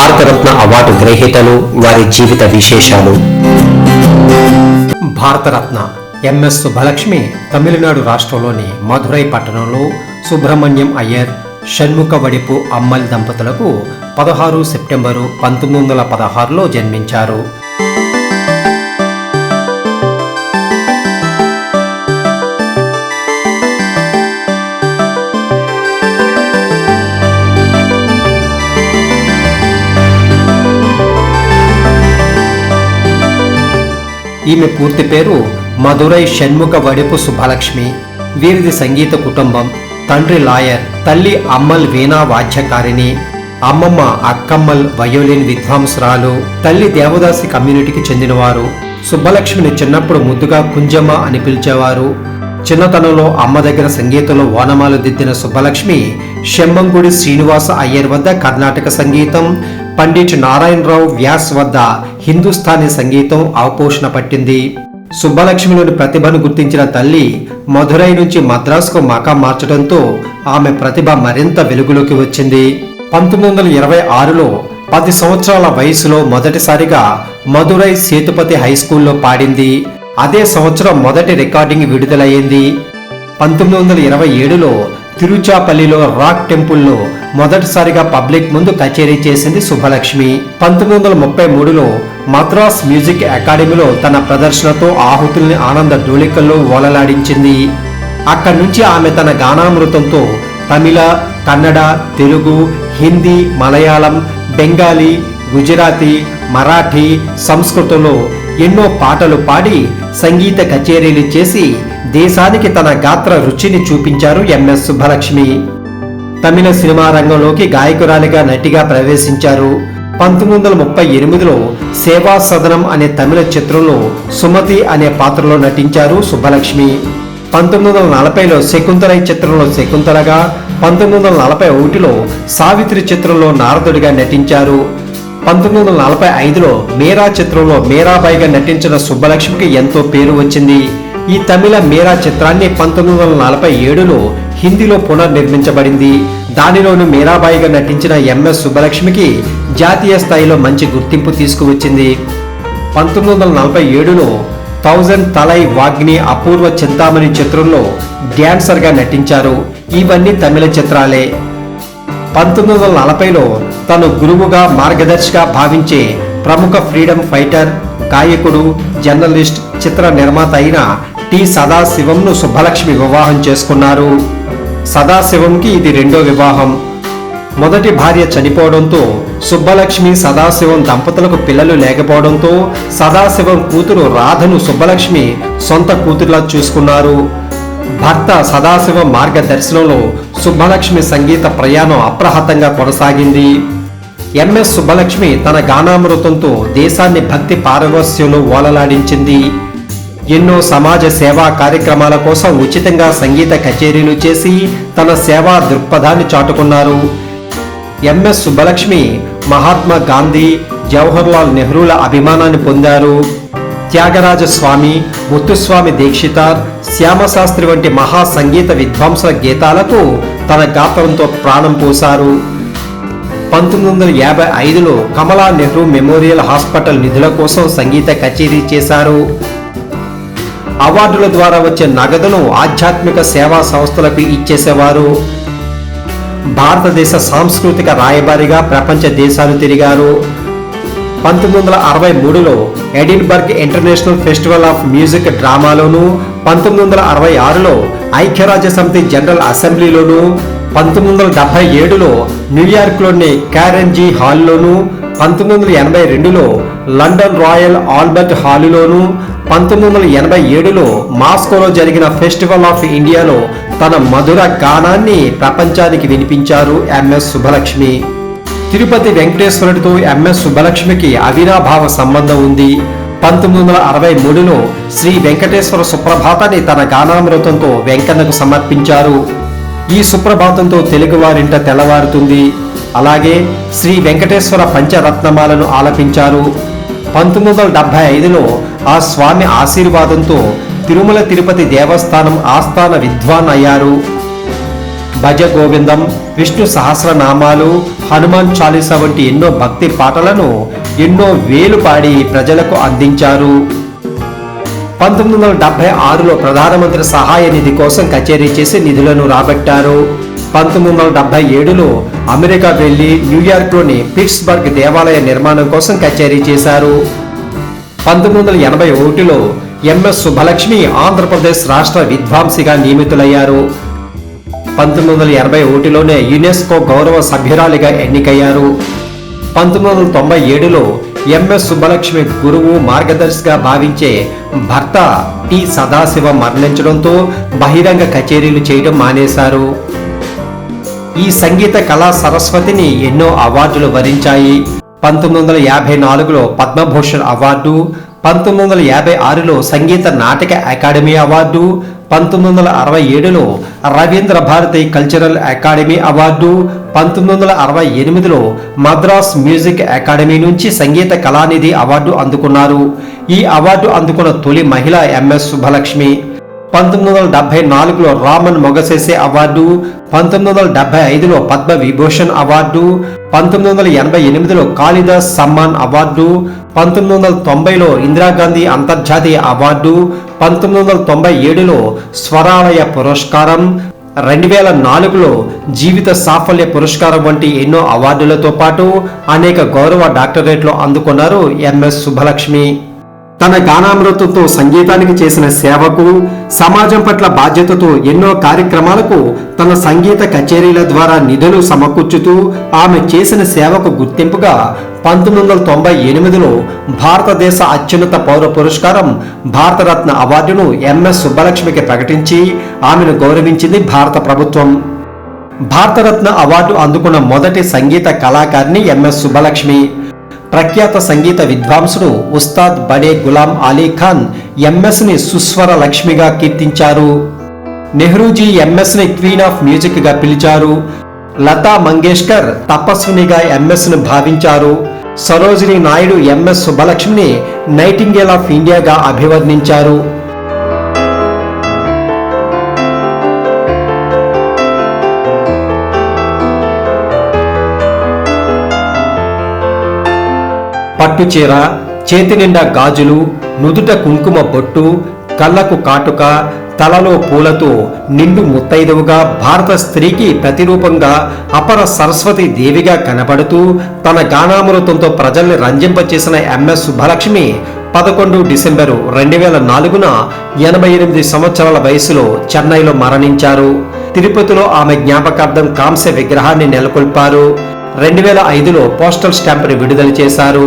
Bharat Ratna award గ్రహీతలు వారి జీవిత విశేషాలు. Bharat Ratna MS Subbalakshmi Tamil Nadu రాష్ట్రంలోని మధురై పట్టణంలో సుబ్రహ్మణ్యం అయ్యర్ షణ్ముఖ వడిపు అమ్మల్ దంపతులకు పదహారు సెప్టెంబరు పంతొమ్మిది వందల పదహారులో జన్మించారు. ఈమె పూర్తి పేరు మధురై షణ్ముఖ వడిపు సుబ్బలక్ష్మి. వీరిది సంగీత కుటుంబం. తండ్రి లాయర్ తల్లి అమ్మల్ వీణా వాద్యకారిణి. అమ్మమ్మ అక్కమ్మల్ వయోలిన్ విద్వాంసురాలు తల్లి దేవదాసి కమ్యూనిటీకి చెందినవారు. సుబ్బలక్ష్మిని చిన్నప్పుడు ముద్దుగా కుంజమ్మ అని పిలిచేవారు. చిన్నతనంలో అమ్మ దగ్గర సంగీతంలో ఓనమాలు దిద్దిన సుబ్బలక్ష్మి షెమ్మంగుడి శ్రీనివాస అయ్యర్ వద్ద కర్ణాటక సంగీతం పండిట్ నారాయణరావు వ్యాస్ వద్ద హిందుస్థానీ సంగీతం ఆపోషణ పట్టింది. సుబ్బలక్ష్మిలోని ప్రతిభను గుర్తించిన తల్లి మధురై నుంచి మద్రాసుకు మకా మార్చడంతో ఆమె ప్రతిభ మరింత వెలుగులోకి వచ్చింది. పంతొమ్మిది వందల ఇరవై ఆరులో పది సంవత్సరాల వయసులో మొదటిసారిగా మధురై సేతుపతి హై స్కూల్లో పాడింది. అదే సంవత్సరం మొదటి రికార్డింగ్ విడుదలయ్యింది. పంతొమ్మిది వందల ఇరవై ఏడులో తిరుచాపల్లిలో రాక్ టెంపుల్లో మొదటిసారిగా పబ్లిక్ ముందు కచేరీ చేసింది శుభలక్ష్మి పంతొమ్మిది వందల ముప్పై మూడులో మద్రాస్ మ్యూజిక్ అకాడమీలో తన ప్రదర్శనతో ఆహుతుల్ని ఆనంద డోలికల్లో ఓలలాడించింది. అక్కడి నుంచి ఆమె తన గానామృతంతో తమిళ కన్నడ తెలుగు హిందీ మలయాళం బెంగాలీ గుజరాతీ మరాఠీ సంస్కృతంలో ఎన్నో పాటలు పాడి సంగీత కచేరీలు చేసి దేశానికి తన గాత్ర రుచిని చూపించారు ఎంఎస్ సుబ్బలక్ష్మి. తమిళ సినిమా రంగంలోకి గాయకురాలిగా నటిగా ప్రవేశించారు. పంతొమ్మిది వందల ముప్పై ఎనిమిదిలో సేవా సదనం అనే తమిళ చిత్రంలో సుమతి అనే పాత్రలో నటించారు సుబ్బలక్ష్మి. పంతొమ్మిది వందల నలభైలో శకుంతలై చిత్రంలో శకుంతలగా పంతొమ్మిది వందల నలభై ఒకటిలో సావిత్రి చిత్రంలో నారదుడిగా నటించారు. పంతొమ్మిది వందల నలభై ఐదులో మీరా చిత్రంలో మీరాబాయిగా నటించిన సుబ్బలక్ష్మికి ఎంతో పేరు వచ్చింది. ఈ తమిళ మీరా చిత్రాన్ని పంతొమ్మిది వందల నలభై ఏడులో హిందీలో పునర్నిర్మించబడింది. దానిలోను మీరాబాయిగా నటించిన ఎంఎస్ సుబ్బలక్ష్మికి జాతీయ స్థాయిలో మంచి గుర్తింపు తీసుకువచ్చింది. పంతొమ్మిది వందల నలభై ఏడులో థౌజండ్ తలై వాగ్ని అపూర్వ చింతామణి చిత్రంలో డ్యాన్సర్గా నటించారు. ఇవన్నీ తమిళ చిత్రాలే. పంతొమ్మిది వందల నలభైలో తను గురువుగా మార్గదర్శిగా భావించే ప్రముఖ ఫ్రీడమ్ ఫైటర్ గాయకుడు జర్నలిస్ట్ చిత్ర నిర్మాత అయిన టి సదాశివంను సుబ్బలక్ష్మి వివాహం చేసుకున్నారు. సదాశివంకి ఇది రెండో వివాహం. మొదటి భార్య చనిపోవడంతో సుబ్బలక్ష్మి సదాశివం దంపతులకు పిల్లలు లేకపోవడంతో సదాశివం కూతురు రాధను సుబ్బలక్ష్మి సొంత కూతురులా చూసుకున్నారు. భర్త సదాశివ మార్గదర్శనంలో సుబ్బలక్ష్మి సంగీత ప్రయాణం అప్రహతంగా కొనసాగింది. ఎంఎస్ సుబ్బలక్ష్మి తన గానామృతంతో దేశాన్ని భక్తి పారవస్యంలో ఓలలాడించింది. ఎన్నో సమాజ సేవా కార్యక్రమాల కోసం ఉచితంగా సంగీత కచేరీలు చేసి తన సేవా దృక్పథాన్ని చాటుకున్నారు. ఎంఎస్ సుబ్బలక్ష్మి మహాత్మా గాంధీ జవహర్లాల్ నెహ్రూల అభిమానాన్ని పొందారు. త్యాగరాజ స్వామి ముత్తుస్వామి దీక్షితార్ శ్యామశాస్త్రి వంటి మహా సంగీత విద్వాంసుల గీతాలకు తన గాత్రంతో ప్రాణం పోశారు. పంతొమ్మిది వందల యాభై ఐదులో కమలా నెహ్రూ మెమోరియల్ హాస్పిటల్ నిధుల కోసం సంగీత కచేరీ చేశారు. అవార్డుల ద్వారా వచ్చే నగదును ఆధ్యాత్మిక సేవా సంస్థలకు ఇచ్చేసేవారు. భారతదేశ సాంస్కృతిక రాయబారిగా ప్రపంచ దేశాలు తిరిగారు. పంతొమ్మిది వందల అరవై మూడులో Edinburgh international festival of music డ్రామాలోను పంతొమ్మిది వందల అరవై ఆరులో ఐక్యరాజ్య సమితి జనరల్ అసెంబ్లీలోను పంతొమ్మిది వందల డెబ్బై ఏడులో న్యూయార్క్లోని క్యారెన్జీ హాల్లోను పంతొమ్మిది వందల ఎనభై రెండులో లండన్ రాయల్ ఆల్బర్ట్ హాలులోను పంతొమ్మిది వందల ఎనభై ఏడులో మాస్కోలో జరిగిన ఫెస్టివల్ ఆఫ్ ఇండియాలో తన మధుర గానాన్ని ప్రపంచానికి వినిపించారు ఎంఎస్ సుబ్బలక్ష్మి. తిరుపతి వెంకటేశ్వరుడితో ఎంఎస్ సుబ్బలక్ష్మికి అవినాభావ సంబంధం ఉంది. పంతొమ్మిది వందల అరవై మూడులో శ్రీ వెంకటేశ్వర సుప్రభాతాన్ని తన గానామృతంతో వెంకన్నకు సమర్పించారు. ఈ సుప్రభాతంతో తెలుగువారింట తెల్లవారుతుంది. అలాగే శ్రీ వెంకటేశ్వర పంచరత్నమాలను ఆలపించారు. పంతొమ్మిది వందల డెబ్బై ఐదులో ఆ స్వామి ఆశీర్వాదంతో తిరుమల తిరుపతి దేవస్థానం ఆస్థాన విద్వాన్ అయ్యారు. భజ గోవిందం విష్ణు సహస్రనామాలు హనుమాన్ చాలీసా వంటి ఎన్నో భక్తి పాటలను ఎన్నో వేలు పాడి ప్రజలకు అందించారు. పంతొమ్మిది వందల డెబ్బై ఆరులో ప్రధానమంత్రి సహాయ నిధి కోసం కచేరీ చేసి నిధులను రాబట్టారు. పంతొమ్మిది వందల డెబ్బై ఏడులో అమెరికా వెళ్ళి న్యూయార్క్లోని పిట్స్బర్గ్ దేవాలయ నిర్మాణం కోసం కచేరీ చేశారు. పంతొమ్మిది వందల ఎనభై ఒకటిలో ఎంఎస్ సుబ్బలక్ష్మి ఆంధ్రప్రదేశ్ రాష్ట్ర విద్వాంసిగా నియమితులయ్యారు. పంతొమ్మిది వందల ఎనభై ఒకటిలోనే యునెస్కో గౌరవ సభ్యురాలిగా ఎన్నికయ్యారు. పంతొమ్మిది వందల తొంభై ఏడులో ఎంఎస్ సుబ్బలక్ష్మి గురువు మార్గదర్శిగా భావించే భర్త టి సదాశివ మరణించడంతో బహిరంగ కచేరీలు చేయడం మానేశారు. ఈ సంగీత కళా సరస్వతిని ఎన్నో అవార్డులు వరించాయి. పంతొమ్మిది వందల యాభై నాలుగులో పద్మభూషణ్ అవార్డు పంతొమ్మిది వందల యాభై ఆరులో సంగీత నాటక అకాడమీ అవార్డు పంతొమ్మిది వందల అరవై ఏడులో Ravindra Bharati cultural academy award పంతొమ్మిది వందల అరవై ఎనిమిదిలో మద్రాస్ మ్యూజిక్ అకాడమీ నుంచి సంగీత కళానిధి అవార్డు అందుకున్నారు. ఈ అవార్డు అందుకున్న తొలి మహిళ ఎంఎస్ సుబ్బలక్ష్మి. పంతొమ్మిది వందల డెబ్బై నాలుగులో రామన్ మొగసేసే అవార్డు పంతొమ్మిది వందల డెబ్బై ఐదులో పద్మ విభూషణ్ అవార్డు పంతొమ్మిది వందల ఎనభై ఎనిమిదిలో కాళిదాస్ సమ్మాన్ అవార్డు పంతొమ్మిది వందల తొంభైలో ఇందిరాగాంధీ అంతర్జాతీయ అవార్డు పంతొమ్మిది వందల తొంభై ఏడులో స్వరాలయ పురస్కారం రెండు వేల నాలుగులో జీవిత సాఫల్య పురస్కారం వంటి ఎన్నో అవార్డులతో పాటు అనేక గౌరవ డాక్టరేట్లు అందుకున్నారు ఎంఎస్ సుబ్బలక్ష్మి. తన గానామృతంతో సంగీతానికి చేసిన సేవకు సమాజం పట్ల బాధ్యతతో ఎన్నో కార్యక్రమాలకు తన సంగీత కచేరీల ద్వారా నిధులు సమకూర్చుతూ ఆమె చేసిన సేవకు గుర్తింపుగా పంతొమ్మిది వందల తొంభై ఎనిమిదిలో భారతదేశ అత్యున్నత పౌర పురస్కారం భారతరత్న అవార్డును ఎంఎస్ సుబ్బలక్ష్మికి ప్రకటించి ఆమెను గౌరవించింది భారత ప్రభుత్వం. భారతరత్న అవార్డు అందుకున్న మొదటి సంగీత కళాకారిణి ఎంఎస్ సుబ్బలక్ష్మి. ప్రఖ్యాత సంగీత విద్వాంసుడు ఉస్తాద్ బడే గులాం అలీ ఖాన్ ఎంఎస్ని సుస్వర లక్ష్మిగా కీర్తించారు. నెహ్రూజీ ఎంఎస్ని క్వీన్ ఆఫ్ మ్యూజిక్గా పిలిచారు. లతా మంగేష్కర్ తపస్వినిగా ఎంఎస్ను భావించారు. సరోజిని నాయుడు ఎంఎస్ సుబ్బలక్ష్మిని నైటింగేల్ ఆఫ్ ఇండియాగా అభివర్ణించారు. పట్టుచీర చేతి నిండా గాజులు నుదుట కుంకుమ బొట్టు కళ్ళకు కాటుక తలలో పూలతో నిండు ముత్తైదువుగా భారత స్త్రీకి ప్రతిరూపంగా అపర సరస్వతి దేవిగా కనబడుతూ తన గానామృతంతో ప్రజల్ని రంజింపచేసిన ఎంఎస్ సుబ్బలక్ష్మి పదకొండు డిసెంబరు రెండు వేల నాలుగున ఎనభై ఎనిమిది సంవత్సరాల వయసులో చెన్నైలో మరణించారు. తిరుపతిలో ఆమె జ్ఞాపకార్థం కాంస్య విగ్రహాన్ని నెలకొల్పారు. రెండు వేల ఐదులో పోస్టల్ స్టాంపును విడుదల చేశారు.